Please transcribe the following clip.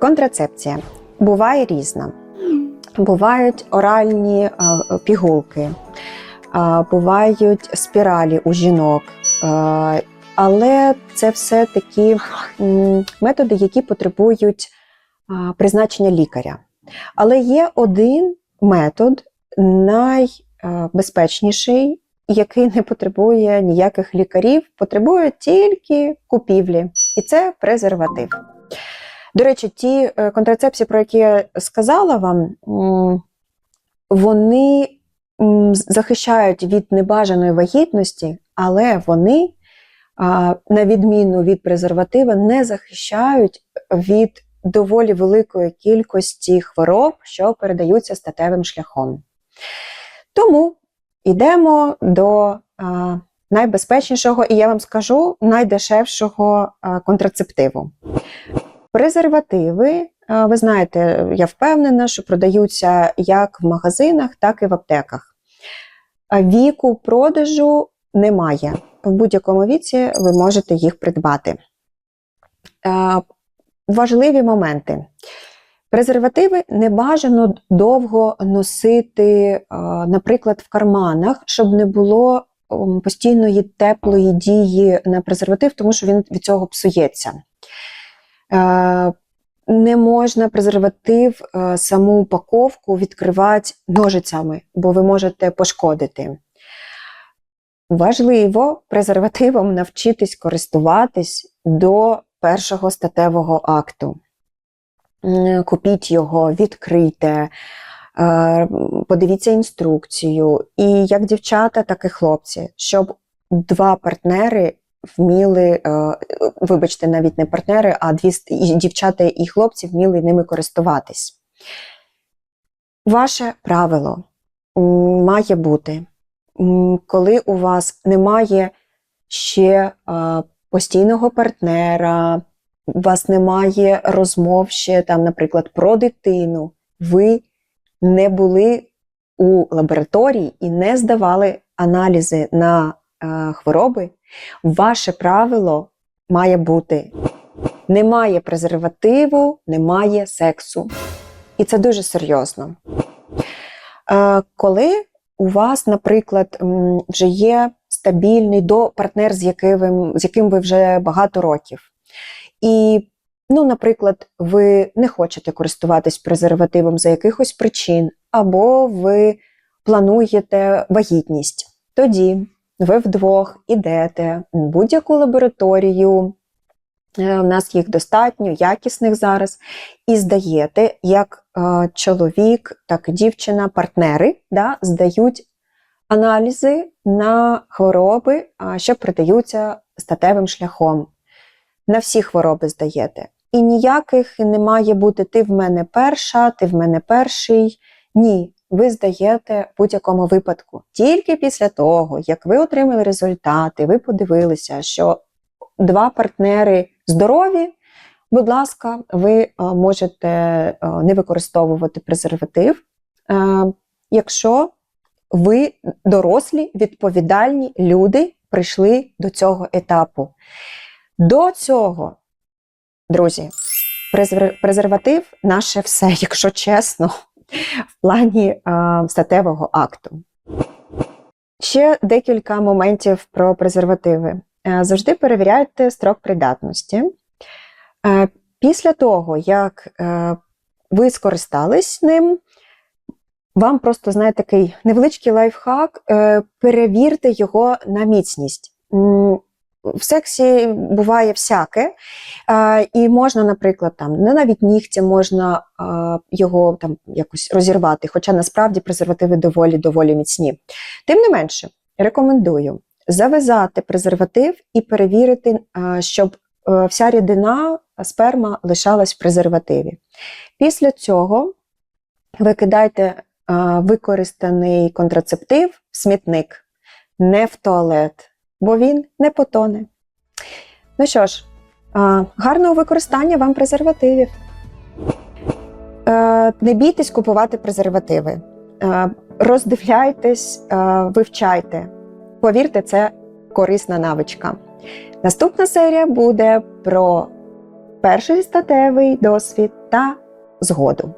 Контрацепція буває різна. Бувають оральні е, пігулки, е, бувають спіралі у жінок. Е, але це все такі методи, які потребують призначення лікаря. Але є один метод найбезпечніший, який не потребує ніяких лікарів, потребує тільки купівлі, і це презерватив. До речі, ті е, контрацепції, про які я сказала вам, вони захищають від небажаної вагітності, але вони, на відміну від презерватива, не захищають від доволі великої кількості хвороб, що передаються статевим шляхом. Тому йдемо до найбезпечнішого, і я вам скажу найдешевшого контрацептиву. Презервативи, ви знаєте, я впевнена, що продаються як в магазинах, так і в аптеках. Віку продажу немає. В будь-якому віці ви можете їх придбати. Важливі моменти. Презервативи не бажано довго носити, наприклад, в карманах, щоб не було постійної теплої дії на презерватив, тому що він від цього псується. Е, Не можна презерватив, е, саму упаковку відкривати ножицями, бо ви можете пошкодити. Важливо презервативом навчитись користуватись до першого статевого акту. Купіть його, відкрийте, е, подивіться інструкцію. І як дівчата, так і хлопці, щоб два партнери вміли, е, вибачте, навіть не партнери, а дві дівчата і хлопці вміли ними користуватись. Ваше правило має бути, коли у вас немає ще е, постійного партнера, у вас немає розмов ще там, наприклад, про дитину, ви не були у лабораторії і не здавали аналізи на хвороби, ваше правило має бути: немає презервативу, немає сексу. І це дуже серйозно. Е, коли у вас, наприклад, вже є стабільний до партнер, з яким, з яким ви вже багато років. І, ну, наприклад, ви не хочете користуватись презервативом за якихось причин, або ви плануєте вагітність. Тоді ви вдвох ідете в будь-яку лабораторію. е, У нас їх достатньо, якісних зараз, і здаєте, як е, чоловік, так і дівчина, партнери да, здають аналізи на хвороби, що передаються статевим шляхом. На всі хвороби здаєте. І ніяких не має бути ти в мене перша, ти в мене перший. Ні, ви здаєте в будь-якому випадку. Тільки після того, як ви отримали результати, ви подивилися, що два партнери здорові, будь ласка, ви можете не використовувати презерватив, е, якщо ви дорослі, відповідальні люди прийшли до цього етапу. До цього, друзі, презер- презерватив наше все, якщо чесно, в плані статевого акту. Ще декілька моментів про презервативи. Е, Завжди перевіряйте строк придатності. Е, Після того, як е, ви скористались ним, вам просто знаєте, такий невеличкий лайфхак, е, перевірте його на міцність. В сексі буває всяке, і можна, наприклад, там не навіть нігтя можна його там якось розірвати, хоча насправді презервативи доволі доволі міцні. Тим не менше, рекомендую завязати презерватив і перевірити, щоб е, вся рідина сперма лишалась в презервативі. Після цього викидайте використаний контрацептив в смітник, не в туалет, бо він не потоне. Ну що ж, гарного використання вам презервативів. Е, Не бійтесь купувати презервативи. Е, Роздивляйтесь, е, вивчайте. Повірте, це корисна навичка. Наступна серія буде про перший статевий досвід та згоду.